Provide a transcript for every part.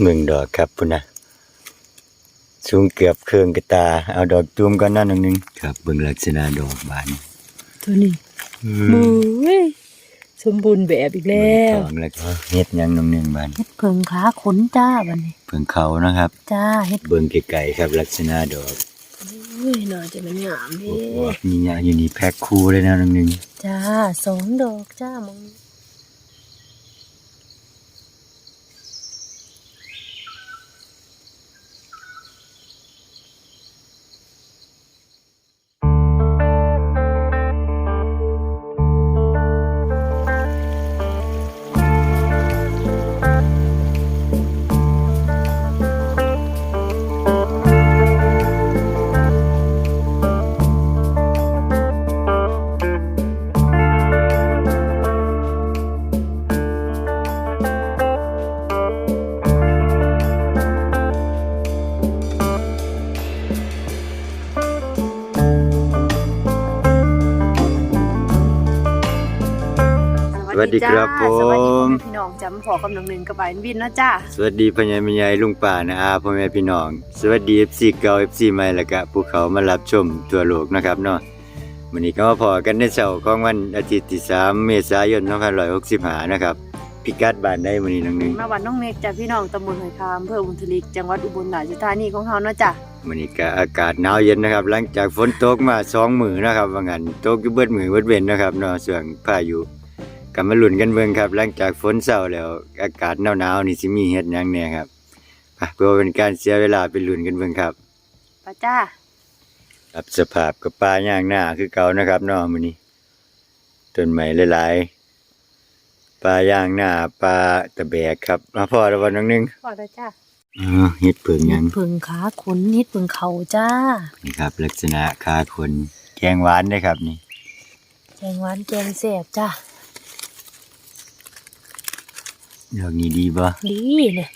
เมืองดอกครับพุ่นนะสูงเกือบเครื่องกระตา เอาดอกตูมก่อนหนั่นหนึ่งครับเบิ่งลักษณะดอกบานตัวนี้อืมือสมบูรณ์แบบอีกแล้วทองแล้วก็เฮ็ดหยังหนึ่งหนึ่งบานเฮ็ดเพิงขาขนจ้าบัดนี้เพิ่งเขานะครับ จ้าเฮ็ดเบิ่งไกลๆครับ ลักษณะดอกเฮ้ยน่าจะมันงามโอ้เด้โหมีหยังอยู่นี่แพ็คคู่เลยนะหนึ่งหนึ่งจ้าสองดอกจ้ามึง ดีครับผสวัสดีพ่อม แม่พี่น้องจำพอกับน้องหนึ่งกับใบายวินเนาะจ้าสวัสดีพ่อใหญ่แม่ใหญ่ลุงป้านะอาพ่อแม่พี่น้อง สวัสดี FC เก่า FC ใหม่แล้วก็ผู้เขามารับชมทั่วโลกนะครับเนาะวันนี้ก็มาพอกันในเช้าของวันอาทิตย์ที่ 3 เมษายน2565นะครับพิกัดบ้านได้มื้อนี้น้องหนึงมาวันน้องเมฆจ้าพี่น้องตำบลหอยคามอำเภอบุญทลิกจังหวัดอุบลราชธานีของเฮาเนาะจ้ามื้อนี้ก็อากาศหนาวเย็นนะครับ หลังจากฝนตกมา2มื้อนะครับว่างั้นตกอยู่เบิดมื้อเบิดเว้นนะครับเนาะส่วนพายุ ก็มาลุ้นกันเบิ่งครับ หลังจากฝนเศร้าแล้ว อากาศหนาวๆนี่สิมีเฮ็ดหยังแหน่ครับไปเพื่อเป็นการเสียเวลาไปลุ้นกันเบิ่งครับป้าจ้าครับสภาพกับปลาย่างหน้าคือเก่านะครับเนาะมื้อนี้ต้นไม้หลายๆปลาย่างหน้าปลาตะแบกครับมาพอแล้ววันนึงนึงพอแล้วจ้าอ๋อเฮ็ดเผิงหยังเพิงขาขนเฮ็ดเพิงเขาจ้านี่ครับ ลักษณะคาคนแกงหวานได้ครับนี่แกงหวานแกงแซ่บจ้า ดอกนี้ดีบ่ดีเนี่ย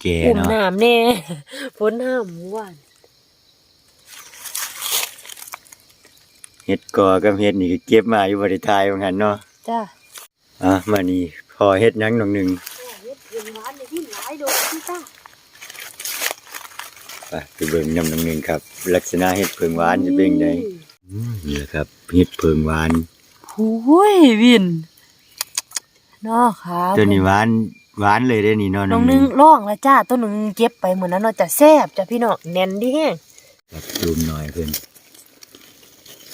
แก่อุ่มเนาะน้ำแน่ฝนห้ามหวานเฮ็ดกอกับเฮ็ดนี่ก็เก็บมาอยู่บ่ได้ทายว่างั้นเนาะจ้าอะมานี่พอเฮ็ดหยังหนองหนึงเฮ็ดเพิงหวานในที่หลายดอกที่จ้าไปไปเบิ่งนำหนองหนึงครับ ลักษณะเฮ็ดเผิงหวานจะเป็นจังไดอืมนี่แหละครับเฮ็ดเผิงหวาน โอ้ยวิน เนาะค่ะตัวนี้หวานหวานเลยได้อนี่เนาะน้องนึงร้องแล้วจ้าตัวหนึงเก็บไปเหมือนนั้นเนาะจะแซ่บจ้ะพี่น้องแน่นดีแฮงครับจูมหน่อยเพิ่น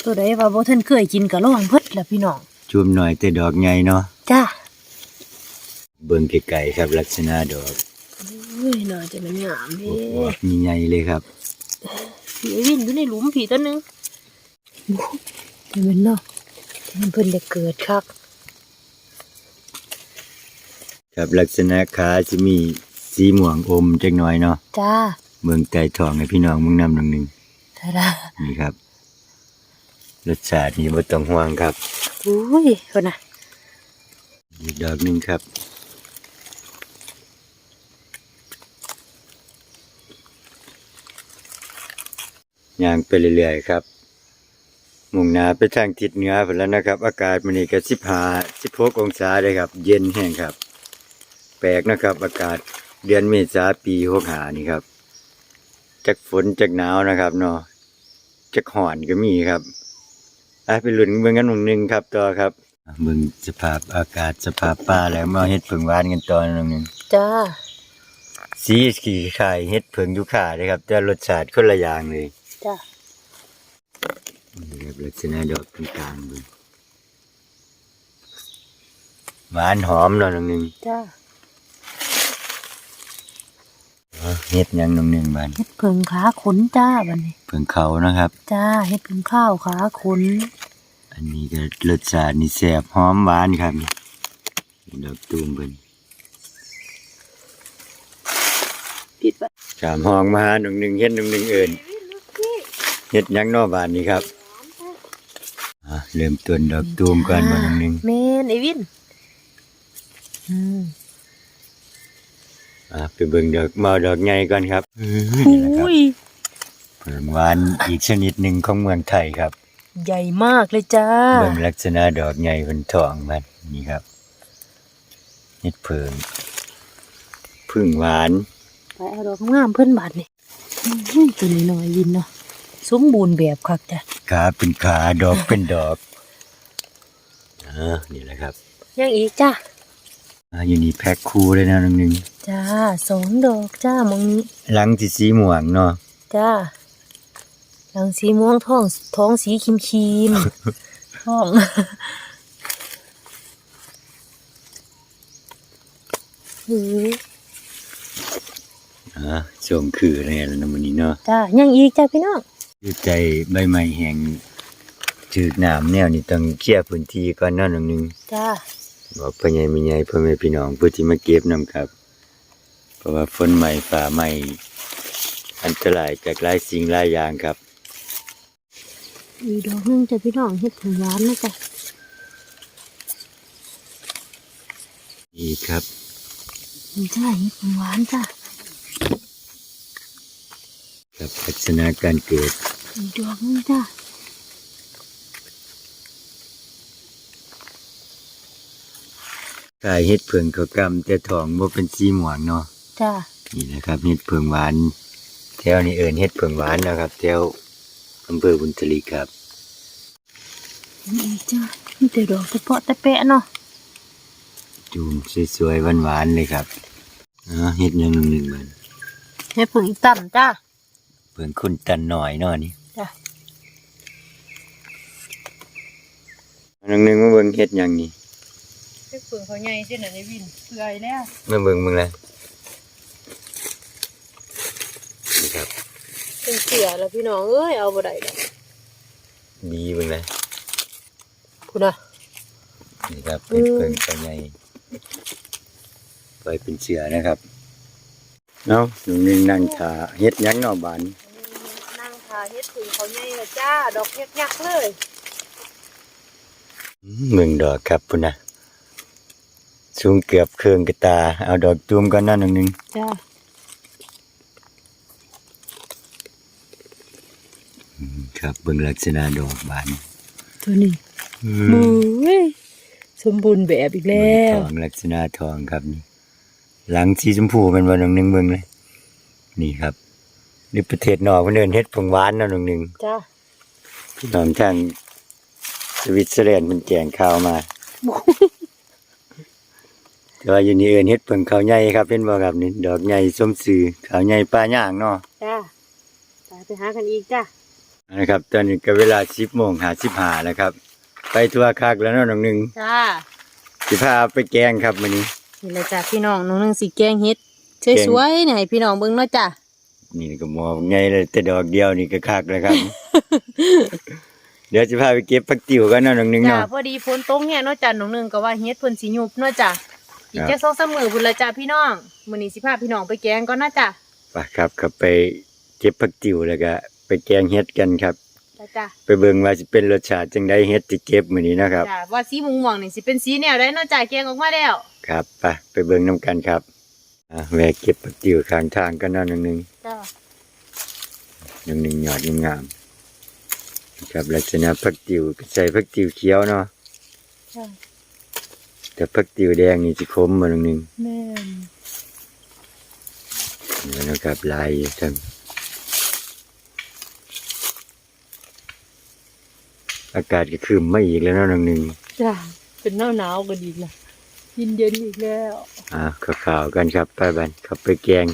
ตัวใดว่าบ่ทันเคยกินก็ร้องเพิดล่ะพี่น้องจูมหน่อยแต่ดอกใหญ่เนาะจ้าเบิ่งไกลๆครับ ลักษณะดอกเฮ้ยน่าจะมันงามโอ้เด้โหมีใหญ่เลยครับพี่ไอ้วินอยู่ในหลุมผีตัวหนึงเห็นมันเนาะมันเพิ่นได้เกิดคัก ครับลักษณะขาจะมีสีม่วงอมจักหน่อยเนาะจ้าเบิ่งไก่ทองให้พี่น้องมึงนำหนึ่งหนึ่งทาดานี่ครับรสชาตินี่บ่ต้องห่วงครับอุ้ยคนน่ะอีกดอกหนึงครับย่างไปเรื่อยๆครับ มุ่งหน้าไปทางทิศเหนือไปแล้วนะครับ อากาศมันนี่ก็สิบห้าสิบหกองศาเลยครับ เย็นแห้งครับ แปลกนะครับ อากาศเดือนเมษาปีหกหานี่ครับจากฝนจากหนาวนะครับเนาะจากห่อนก็มีครับอะไปหลุนเบิ่งกันหนึ่งหนึ่งครับต่อครับเบิ่งสภาพอากาศสภาพป่าแล้วมาเฮ็ดผึ่งหวานกันต่อหนึ่งหนึ่งจ้าสีขี่ไข่เฮ็ดผึ่งยุค่าเลยครับ แต่รสชาติคนละอย่างเลยจ้านี่ครับลักษณะดอกต่างๆเบิ่งหวานหอมเนาะหนึ่งหนึ่งจ้า อ๋อ เฮ็ดหยังหนึ่งหนึ่งบานเฮ็ดเพิงขาขนจ้าบัดนี้ผึ่งเขานะครับ จ้าเฮ็ดเพิงข้าวขาขนอันนี้ก็รสชาตินี่แซ่บหอมหวานครับนี่ดอกตูมเพิ่นปิดไว้ถามห้องมาหาหนึ่งหนึ่งเฮ็ดหนึ่งหนึ่งเอิญเฮ็ดหยังนอบานนี้ครับอะเริ่มต้นดอกตูมก่อนมาหนึ่งหนึ่งแม่นไอ้วินอืม อะไปเบิ่งดอกมาดอกใหญ่ก่อนครับนี่แหละครับอุ้ยเพิ่งหวานอีกชนิดหนึ่งของเมืองไทยครับ ใหญ่มากเลยจ้า เบิ่งลักษณะดอกใหญ่เป็นทองมันนี่ครับเฮ็ดเพิงเพิพึ่งหวานไปเอาดอกงามเพิ่นบาดนี่อื้อตัวนี้น้อยวินเนาะสมบูรณ์แบบคักจ้ะขาเป็นขาดอกเป็นดอกอ่านี่แหละครับ ยังอีกจ้า อ่าอยู่นี่แพ็คคู่เลยนะน้องหนึงจ้าสองดอกจ้ามองนี้หลังที่สีม่วงเนาะจ้าหลังสีม่วงท้องท้องสีครีมครีมๆท้องหืออ่าชมคืออะไรแล้วนะมื้อนี้เนาะจ้ายังอีกจ้าพี่น้องอยู่ใจใบไม้แห้งถือกน้ำแนวนี่ต้องเคลียร์พื้นที่ก่อนเนาะน้องหนึงจ้า บอกพ่อใหญ่แม่ใหญ่พ่อแม่พี่น้องผู้ที่มาเก็บนํครับ เพราะว่าฝนใหม่ฟ้าใหม่อันตรายจากหลายสิ่งหลายอย่างครับอีกดอกหนึงจ้าพี่น้องเฮ็ดผงหวานนะจ้ะนี่ครับนี่จ้าเฮ็ดผงหวานจ้ากับลักษณะการเกิดอีกดอกหนึงจ้า กายเฮ็ดเพิงเขากำแต่ทองบ่เป็นสีม่วงเนาะจ้านี่นะครับเฮ็ดเพิงหวานแถวนี้เอิ้นเฮ็ดเพิงหวานนะครับแถวอำเภอบุญทลีครับนี่อีกจ้ามีแต่ดอกเฉพาะแต่แปะเนาะจูมสวยๆหวานๆเลยครับอ๋อเฮ็ดอย่างหนึงหนึ่งมันเฮ็ดผงอีกต่ำจ้าเพิ่งคุณตันหน่อยเนาะนี่จ้าอันนึงมาเบิ่งเฮ็ดหยังนี่ เฮ็ดผงเขาใหญ่เส้นอันนี้วินเปื่อยแล้วมาเบิ่งมึงเลยนี่ครับเป็นเสียแล้วพี่น้องเอ้ยเอาบ่ได้ดอกดีเบิ่งเลยพุ่นน่ะนี่ครับอืเฮ็ดมเพิงตัวใหญ่ปล่อยเป็นเสือนะครับเนาะหนุ่มนึงนั่งท่าเฮ็ดหยังเนาะบานนั่งทาเฮ็ดผงเขาใหญ่ละจ้า ดอกยักษ์ๆเลยเมืองดอกครับพุ่นนะ สูงเกือบเครื่องกระตา เอาดอกตูมก่อนหนั่นหนึ่งหนึงจ้าอืมครับเบิ่งลักษณะดอกบานตัวนี้อืมืมอสมบูรณ์แบบอีกแล้ทวองลักษณะทองครับนี่ หลังสีชมพูเป็นวันหนึ่งหนึ่งเบิ่งเลย นี่ครับ นี่ประเทศนอกเพิ่นเอิ้นเฮ็ดผงหวานเนาะหนึ่งหนึ่งจ้าพี่น้องทางสวิตเซอร์แลนด์เพิ่นแจ้งข่าวมา แต่ว่าอยู่นี่เอิ้นเฮ็ดผงขาวใหญ่ครับเห็นบ่ครับนี่ดอกใหญ่สมซื่อขาวใหญ่ปลาย่างเนาะจ้าไปไปหากันอีกจ้านะครับ ตอนนี้ก็เวลา10โมง55แล้วครับ ไปทั่วคักแล้วเนาะน้องหนึ่งจ้าสิพาไปแกงครับมื้อนี้ นี่แหละจ้าพี่น้องน้องนึงสิแกงเฮ็ดสวยๆนี่ให้พี่น้องเบิ่งเนาะจ้านี่ก็หมอไงเลยแต่ดอกเดียวนี่ก็คักแล้วครับ เดี๋ยวสิพาไปเก็บผักติ๋วกันเนาะน้องหนึ่งจ้าเนาะพอดีฝนตกแห้งเนาะจ้าน้องนึงก็ว่าเฮ็ดเพิ่นสิยุบเนาะจ้า อีกครับแค่2-3มื้อพุ่นละจ้าพี่น้องมื้อนี้สิพาพี่น้องไปแกงก่อนนะจ้าไปครับก็ไปเก็บผักติ๋วแล้วก็ไปแกงเฮ็ดกันครับจ้าจ้าไปเบิ่งว่าสิเป็นรสชาติจังไดเฮ็ดที่เก็บมื้อนี้นะครับจ้าว่าสีม่วงๆนี่สิเป็นสีแนวใดเนาะจ้าแกงออกมาแล้วครับไปไปเบิ่งนํกันครับอะแวะเก็บผักติ๋วข้างทางกันเนาะน้องหนึ่งจ้าน้องหนึ่งยอดงามๆครับลักษณะผักติ๋วก็ใส่ผักติ๋วเขียวเนาะจ้า แต่ผักติ๋วแดงนี่สิขมบ่น้องหนึ่งแม่นนี่นะครับลายอยู่ทั้งอากาศก็คืมไม่อีกแล้วเนาะน้องหนึ่งจ้าเป็นหนาวหนาวๆก็ดีละเย็นเย็นๆอีกแล้วอ่าข่าวๆกันครับไปบ้านขับไปแกง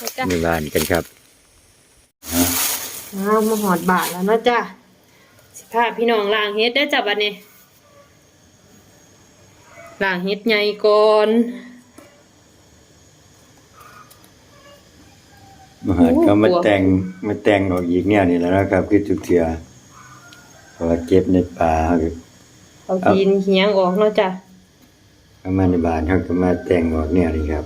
จ้าจ้าในบ้านกันครับอ้าวมาหอดบาทแล้วเนาะจ้าสิพาพี่น้องล้างเฮ็ดได้อจ้าบัดนี้ ล้างเฮ็ดใหญ่ก่อนมาหาก็มาแต่งมาแต่งออกอีกเนี่ยนี่แหล้วนะครับคือทุกเถื่อเพราะว่าเก็บในป่าเขาก็เอาดินเหียงออกเนาะจ้าเข้ามาในบ้านเขาก็มาแต่งออกเนี่ยนี่ครับ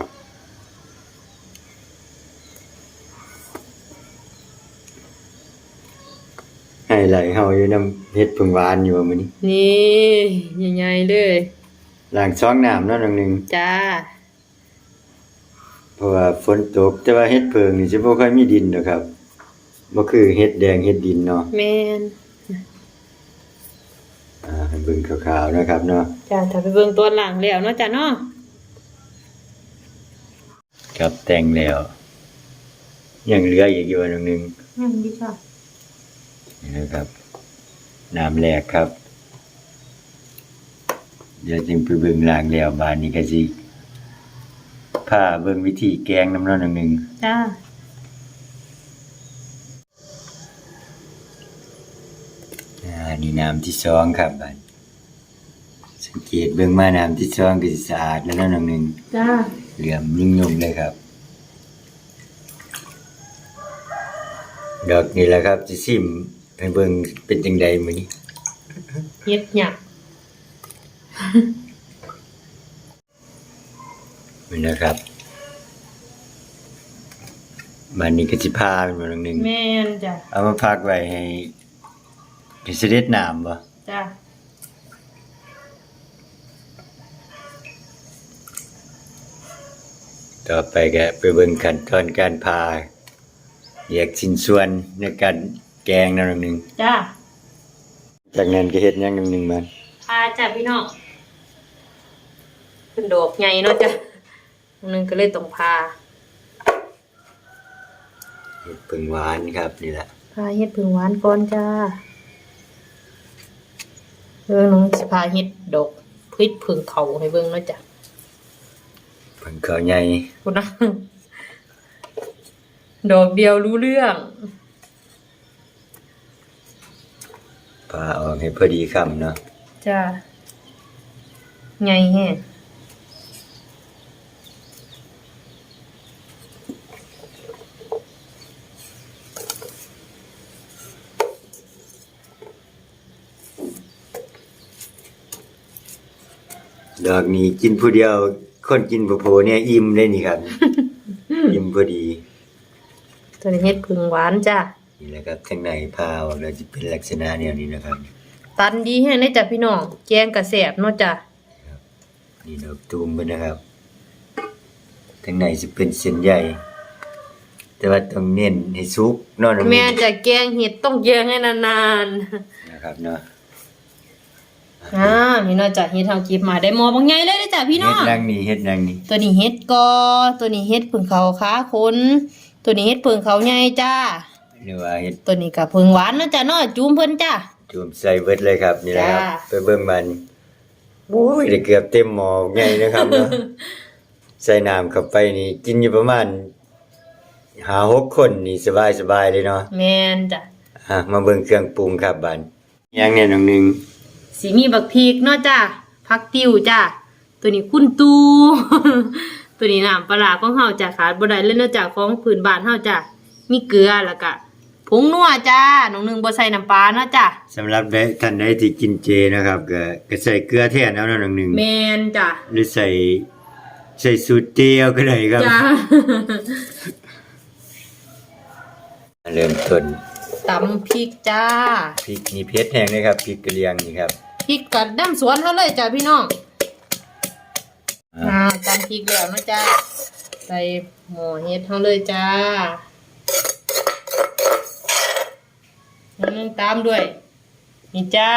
ให้ไหลเฮาอยู่น้ำเฮ็ดพึ่งหวานอยู่ว่ามื้อนี้นี่ใหญ่ๆเลย ล้างช่องน้ำเนาะน้องหนึงจ้าเพราะว่าฝนตกแต่ว่าเฮ็ดเพิงนี่สิบ่ค่อยมีดินดอกครับบ่คือเฮ็ดแดงเฮ็ดดินเนาะแม่นอ่าให้เบิ่งขาวๆนะครับเนาะจ้าถ้าไปเบิ่งตัวหลังแล้วเนาะจ้าเนาะกับแต่งแล้วยังเหลืออีกอยู่อันหนึงยังดีค่ะนี่นะครับน้ำแรกครับ เดี๋ยวจึงไปเบิ่งล้างแล้วบานนี้ก็สิพาเบิ่งวิธีแกงน้ำร้อนอันหนึงจ้าอ่านี่น้ำที่สองครับบานสังเกตเบิ่งมาน้ำที่สองก็สิสะอาดแล้วน้ำอันหนึงจ้าเหลื่อมยุ่งๆเลยครับ ดอกนี่แหละครับจะซิมให้เบิ่งเป็นจังใดมื้อนี้ เฮ็ดหยักมั นนะครับมันนี้ก็สิพาเป็นวันหนึ่งแม่นจ้ะเอามาพักไว้ให้ให้เสด็จน้ำบ่จ้าต่อไปก็ไปเบิ่งขั้นตอนการพาแยกชิ้นส่วนในการแกงนั่นหนึ่งจ้าจากนั้นก็เฮ็ดหยังหนึ่งมันพาจ้ะพี่น้อง เป็นดอกใหญ่เนาะจ้ะอันนึงก็เลยต้องพาเฮ็ดผึ่งหวานครับนี่แหละพาเฮ็ดผึ่งหวานก่อนจ้าเบิ่งน้องสิพาเฮ็ดดอกพริกผึ่งเขาให้เบิ่งเนาะจ้ะผึ่งข้าวใหญ่คุณนะดอกเดียวรู้เรื่องพาออกให้พอดีคำเนาะจ้าไงแฮะ ดอกนี้กินผู้เดียว คนกินผู้โพเนี่ยอิ่มเลยนี่ครับ อิ่มพอดีตัวนี้เฮ็ดผึ่งหวานจ้านี่แหละครับข้างในพาออกแล้วจะเป็นลักษณะแนวนี้นะครับ ตันดีแฮะเด้จ้ะพี่น้องแกงกระแสบเนาะจ้ะนี่ดอกตูมมันนะครับข้างในจะเป็นเส้นใหญ่แต่ว่าต้องเน้นให้สุกเนอนแม่จะแกงเห็ดต้องแยงให้นานนะครับเนาะๆอ่า นี่เนาะจ้ะเฮ็ดเฮาเก็บมาได้หมอบางใหญ่เลยเด้อจ้ะพี่น้เฮ็อดงนางนี่เฮ็ดนางนี่ตัวนี้เฮ็ดกอ ตัวนี้เฮ็ดผึ่งเขาขาคนตัวนี้เฮ็ดผึ่งเขาใหญ่จ้า หรือว่าเฮ็ดตัวนี้ก็ผึ่งหวานเนาะจ้ะเนาะจุ่มเพิ่นจ้า จุ่มใส่เบิดเลยครับนี่แหละครับ จ้า ไปเบิ่งมันโอ้ยได้เกือบเต็มหม้อใหญ่นะครับเนาะ ใส่น้ำเข้าไปนี่ กินอยู่ประมาณหาหกคนนี่สบายๆเลยเนาะ แม่นจ้ะ อะมาเบิ่งเครื่องปรุงครับบัดอย่างแน่น้องหนึง สิมีบักพริกเนาะจ้าผักติ้วจ้าตัวนี้คุณตู ตัวนี้น้ำปลาร้าของเฮาจ้ะขาดบ่ได้เลยเนาะจ้ะของพื้นบ้านเฮาจ้ะมีเกลือแล้วก็ผงนัวจ้าน้องหนึงบ่ใส่น้ำปลาเนาะจ้ะสำหรับใดท่านใดที่กินเจนะครับก็ก็ใส่เกลือแทนเอาเนาะน้องหนึงแม่นจ้ะหรือใส่ใส่สูตรเจียวก็ได้ครับจ้าเริ่มต้นตำพริกจ้าพริกนี่เผ็ดแห้งเลยครับพริกกระเลียงนี่ครับ พริกกัดน้ำสวนเฮาเลยจ้ะพี่น้องอ่าอ่าตำพริกแล้วเนาะจ้าใส่หม้อเฮ็ดเฮาเลยจ้าอืมตามด้วย นี่จ้า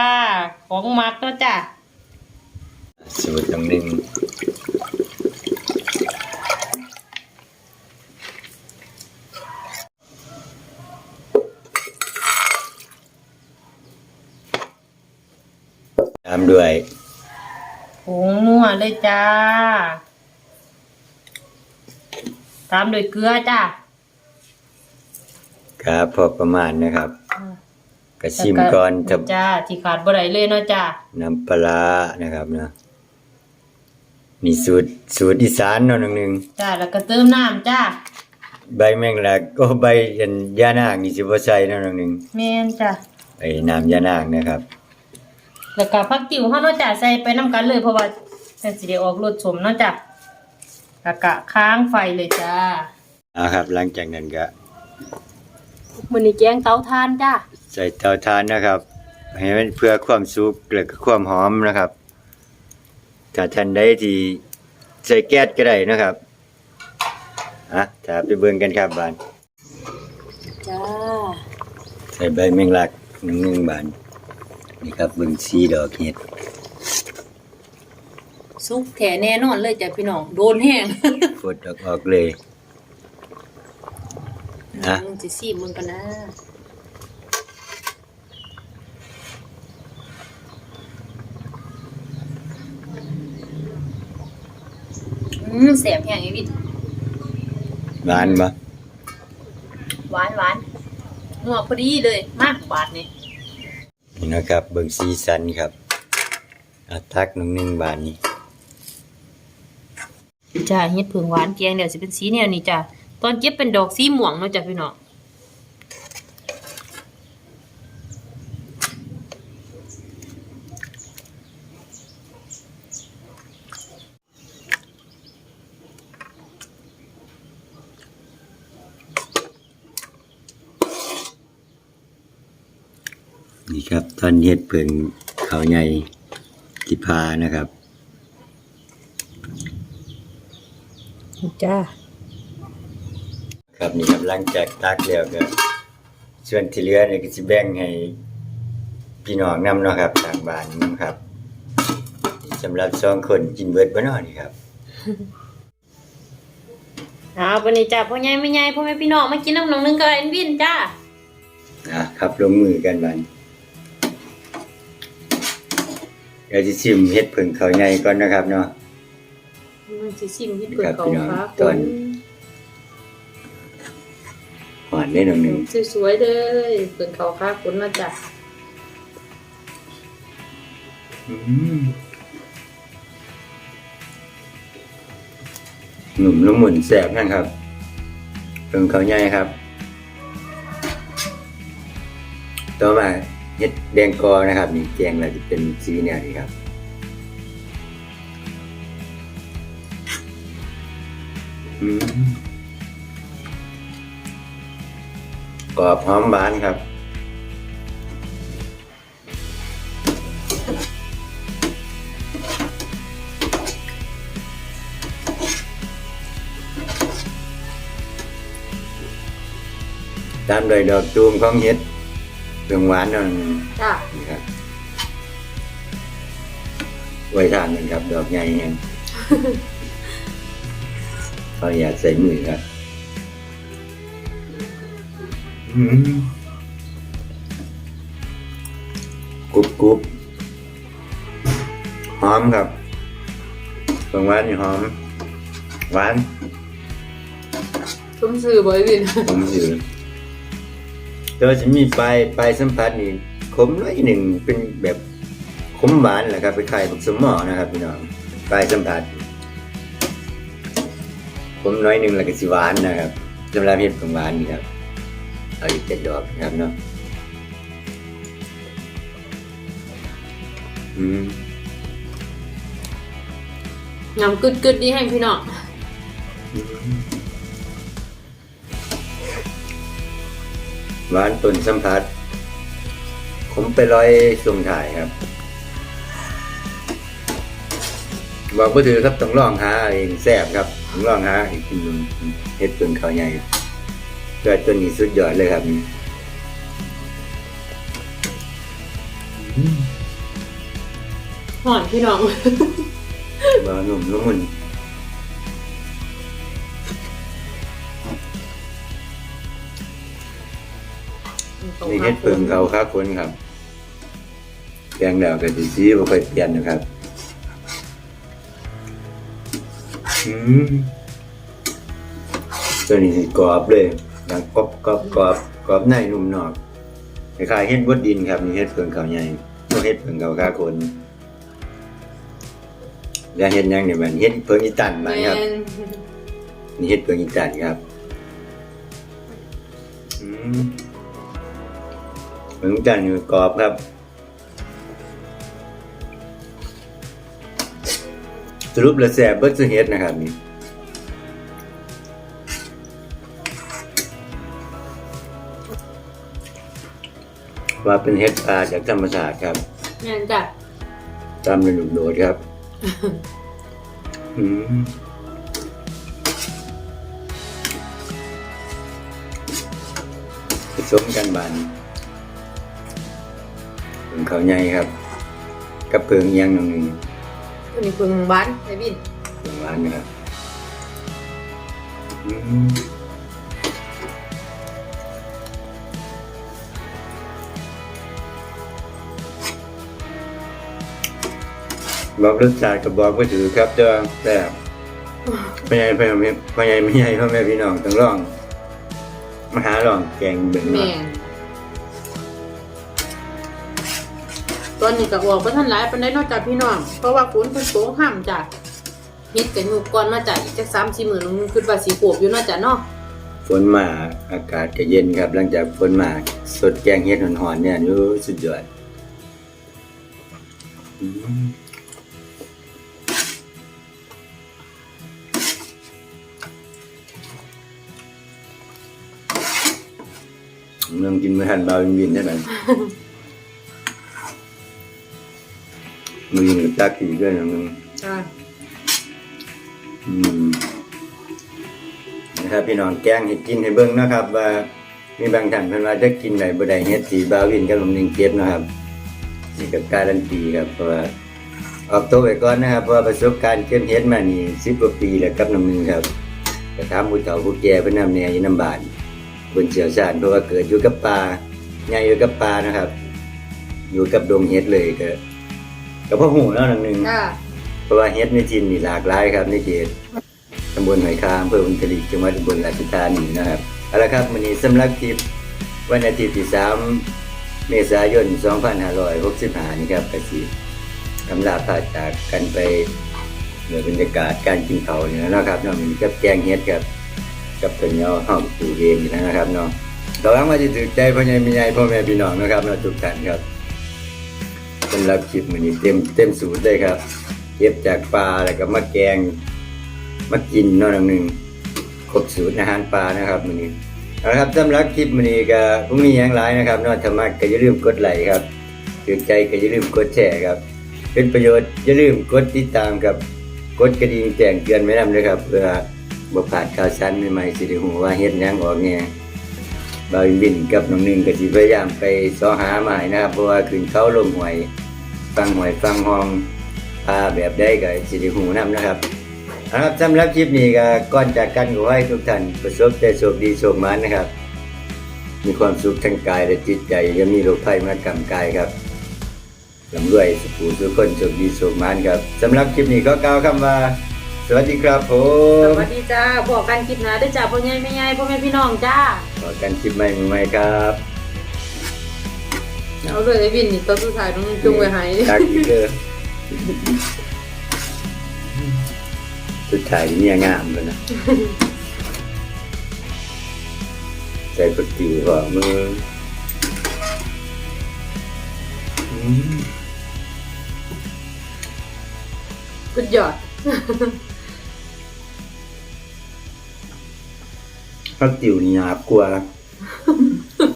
ของหมักเนาะจ้าสูตรน้องหนึง ตามด้วยผงนัวเลยจ้า ตามด้วยเกลือจ้าครับพอประมาณนะครับกระชิมก่อนกับจ้าที่ขาดบ่ได้เลยเนาะจ้าน้ำปลาร้านะครับเนาะนี่สูตรสูตรอีสานเนาะน้องหนึงจ้าแล้วก็เติมน้ำจ้าใบแมงลักก็ใบอันยานางนี่สิบ่ใส่เนาะน้องหนึงแม่นจ้าใบน้ำยานางนะครับ แล้วก็ผักติ๋วเฮาเนาะจ้าใส่ไปน้ำกันเลยเพราะว่าจังสิได้ออกรสสมเนาะจ้าแล้วก็ค้างไฟเลยจ้าอ่าครับ หลังจากนั้นก็มื้อนี้แกงเตาถ่านจ้าใส่เตาถ่านนะครับให้มันเพื่อความสุกและก็ความหอมนะครับ ถ้าท่านใดที่ใส่แก๊สก็ได้นะครับอะถ้าไปเบิ่งกันครับบานจ้าใส่ใบแมงลักหนึ่งหนึ่งบาน นี่ครับเบิ่งสีดอกเห็ดสุกแท้แน่นอนเลยจ้ะพี่น้องโดนแห้งฟดออกออกเลยอะมึงสิซีมึงกันนะอืมแสบแห้งไอ้วินหวานบ่หวานหวานนัวพอดีเลยมากบาทนี่ นี่นะครับเบิ่งสีสันครับอัตักหนึ่งหนึ่งบาทนี้จ้าเฮ็ดผึ่งหวานแกงเดี๋ยวสิเป็นสีแนวนี้จ้าตอนเก็บเป็นดอกสีม่วงเนาะจ้ะพี่น้อง นี่ครับตอนเฮ็ดเพิ่งเขาใหญ่ที่พานะครับ จ้าครับนี่ครับหลังจากตักแล้วก็ส่วนที่เหลือนี่ก็สิแบ่งให้พี่น้องนำเนาะครับทางบ้านนะครับสำหรับสองคนกินเบิดบ่เนาะนี่ครับเอาวันนี้จ้าพ่อใหญ่แม่ใหญ่พ่อแม่พี่น้องมากินน้ำหนองนึงกับเอ็นวินจ้าอะครับลงมือกันบัน เดี๋ยวจะชิมเฮ็ดผึ่งเขาใหญ่ก่อนนะครับเนาะ มันสิซิมที่เปิดครับเขาพี่น้องฟ้าตอนหวานได้หน่อยหนึ่งสวยๆเลยเปิดเขาฟ้าฝนมาจ้ะอืมหนุ่มละมุนแสบนะครับผึ่งเขาใหญ่ครับ ต่อมา เฮ็ดแดงกอนะครับนี่แกงเราจะเป็นสีเนี่ยนี่ครับกรอบหอมหวานครับตามโดวยดอกตูมของเห็ด รื่องหวานนั่นจ้านี่ครับไว้ทานหนึ่งครับดอกใหญ่เห็นเขาอยากใส่มือครับอืมกรุบกรุบหอมครับตรงหวานนี่หอม หวานทุ่มสื่อบ่อยวินผมอ ยู่ตัวจะมีปลายปลายสัมผัสนี่ขมน้อยหนึ่งเป็นแบบขมหวานแหละครับไปคล้ายๆบักสมหมอนะครับพี่น้องปลายสัมผัสขมน้อยหนึ่งแล้วก็สิหวานนะครับสำหรับเห็ดของหวานนี่ครับเอาอีกเจ็ดดอกนะครับเนาะอืมงำกึดๆนี่ให้พี่น้อง หวานต้นสัมผัสขมไปร้อยทรงถ่ายครับบอกก็ถือครับต้องลองหาเองแซ่บครับต้องลองหาอีกทีหนึงเฮ็ดต้นเขาวใหญ่เกิดต้นนี้สุดยอดเลยครับหอนพี่น้องบ่หนุ่มละมุนนี่เฮ็ดเพิ่งเขาครับคนครับแกงแล้วก็สิสีบ่ค่อยเปลี่ยนนะครับอืมตัวนี้สิกรอบเลยดังกรอบกรอบกรอบกรอบในนุ่มนอกคล้ายๆเฮ็ดบดดินครับนี่เฮ็ดเพิ่งเขาวใหญ่บ่เฮ็ดเพิ่งเขาค้าคนแล้วเฮ็ดหยังเนี่ยมันเฮ็ดเพิ่งอีตันมาครับ นี่เฮ็ดเพิ่งอีตันครับอืม เพิ่งอีตันอยู่กรอบครับสรุปแล้วแซ่บเบิดซุเฮ็ดนะครับนี่ว่าเป็นเฮ็ดปลาจากธรรมชาติครับแม่นจ้ะตามในหนุ่มโดดครับ อืมผสมกันบาน เพิงเขาใหญ่ครับกับเพิงยังหนึ่งตันนี้เพิงบ้านไอ้บินเพิงบ้านนะครับบอกรสชาติกับบอกก็ถือครับเจ้าแต่พ่ใหญ่พ่อใหญ่พ่ใหญ่ไม่ใหญ่พ่อแม่พี่น้องต้องร้อง มาหาลองแกงเบิ่งหน่อ ตอนนี้ก็ออกบ่ทันหลายปานใดเนอกจากพี่น้อง เพราะว่าฝนเพิ่นตกห้ามจ้ะเฮ็ดกันอยู่ก่อนมาจ้ะอีกจัก3-4มื้อนึงคิดว่าสิโขบอยู่นาะจ้ะเนาะฝนมาอากาศก็เย็นครับ หลังจากฝนมาสดแกงเฮ็ดหอนๆเนี่ยรู้สุดยอดเมืองกินมื้อทันบาววินวินได้ไหม มือหนึ่งตักอีกด้วยนะมึงจ้ะอืมนะครับพี่น้องแกงให้กินให้เบิ่งนะครับ ว่ามีบางท่านเพิ่นว่าจะกินได้บ่ได้เฮ็ดสีบาวินกับลมหนึ่งเก็บนะครับนี่ก็การันตีครับเพราะว่าออกตัวไว้ก่อนนะครับเพราะว่าประสบการณ์เก็บเฮ็ดมานี่10กว่าปีแล้วกับน้ำหนึงครับก็ถามผู้เฒ่าผู้แก่เพิ่นนำแนวอยู่น้ำบ้านเพิ่นเชี่ยวชาญเพราะว่าเกิดอยู่กับป่าใหญ่อยู่กับป่านะครับ อยู่กับดงเฮ็ดเลยก็ ก็พอหูเนาะน้ำหนึงจ้ะเพราะว่าเฮ็ดในทินนี่หลากหลายครับในเขตตำบลหอยคางอำเภอบุญทลีจังหวัดอุบลราชธานีนะครับเอาละครับวันนี้สำหรับคลิปวันอาทิตย์ที่3เมษายน 2565 นี่ครับกสิกำลาพาจากกันไปเหนือบรรยากาศการกินเขาวเนี่ยนะครับเนาะมีกับแกงเฮ็ดครับกับเป็นเนาะห้องปลูกเองนี่นะครับเนาะเราหวังว่าจะถือใจพ่อใหญ่แม่ใหญ่พ่อแม่พี่น้องนะครับเนาะทุกท่านครับ สำหรับคลิปมันนี้เต็มเต็มสูตรเลยครับ เก็บจากปลาแล้วก็มาแกงมากินนอนหนึ่งครบสูตรอาหารปลานะครับมันนี้เอาละครับสำหรับคลิปมันนี้ก็ผมมีอย่างไรนะครับนอกธรรมะก็อย่าลืมกดไลค์ครับถือใจก็อย่าลืมกดแชร์ครับ เป็นประโยชน์อย่าลืมกดติดตามครับกดกระดิ่งแจ้งเตือนไว้นำเลยครับเพื่อบ่พลาดข่าวสารใหม่ๆสิได้ฮู้ว่าเฮ็ดยังออกแหน่ บาวบินกับน้องหนึงก็สิพยายามไปสอหามาใหม่นะครับเพราะว่าขึ้นเขาลงหวยฟังหวยฟังห้องพาแบบได้ก็สิได้หูนํนะครับเอาละครับสำหรับคลิปนี้ก็ก่อนจากกันก็ให้ทุกท่านประสบแต่โชคดีโชคมันนะครับ มีความสุขทั้งกายและจิตใจอย่ามีโรคภัยมากำกายครับลำรวยสุขูทุกคนโชคดีโชคมันครับสำหรับคลิปนี้ก็กล่าวคำว่า สวัสดีครับผสมวัสดีจ้าบอกกันคลิปหน้าเด้อจ้าพ่อใหญ่แม่ใหญ่พ่อแม่พี่น้องจ้าขอกันคลิปใหม่ๆครับเอาเลยไอ้วินนี่ตัวสุดท้ายต้องจุงไว้ให้ตากีเกอร์สุดท้ายเนี่ยงามเลยนะใจปกติว่ามืออืมสุดยอด ข้าวจิ๋วนี่นะครับกลัวครับ